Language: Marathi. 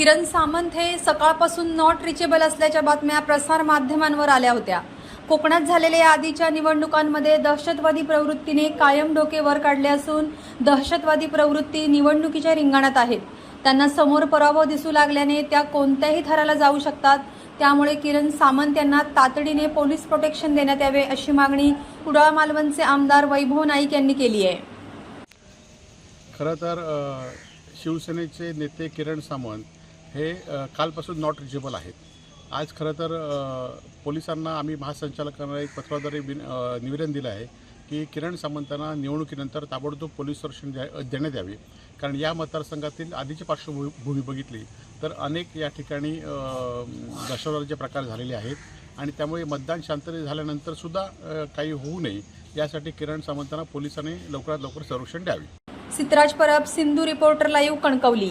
किरण सामंत हे सकाळपासून नॉट रिचेबल असल्याच्या बातम्या प्रसार माध्यमांवर आल्या होत्या. कोकणात झालेल्या आधीच्या निवडणुकांमध्ये दहशतवादी प्रवृत्तीने कायम डोके वर काढले असून दहशतवादी प्रवृत्ती निवडणुकीच्या रिंगणात आहेत. त्यांना समोर पराभव दिसू लागल्याने त्या कोणत्याही थराला जाऊ शकतात. त्यामुळे किरण सामंत यांना तातडीने पोलीस प्रोटेक्शन देण्यात यावे अशी मागणी कुडाळ मालवणचे आमदार वैभव नाईक यांनी केली आहे. खरं तर शिवसेनेचे नेते किरण सामंत हे कालपासून नॉट रिचेबल आहेत. आज खरं तर पोलिसांना आम्ही महासंचालकांना एक पत्राद्वारे विन निवेदन दिलं आहे की किरण सामंतांना निवडणुकीनंतर ताबडतोब पोलीस संरक्षण द्या देण्यात यावे. कारण या मतदारसंघातील आधीची पार्श्वभूमी भूमी बघितली तर अनेक या ठिकाणी अ, दहशतवादाचे प्रकार झालेले आहेत. आणि त्यामुळे मतदान शांततेत झाल्यानंतर सुद्धा काही होऊ नये. यासाठी किरण सामंतांना पोलिसांनी लवकरात लवकर संरक्षण द्यावे. Sitraj Parab Sindhu reporter live Kankavli.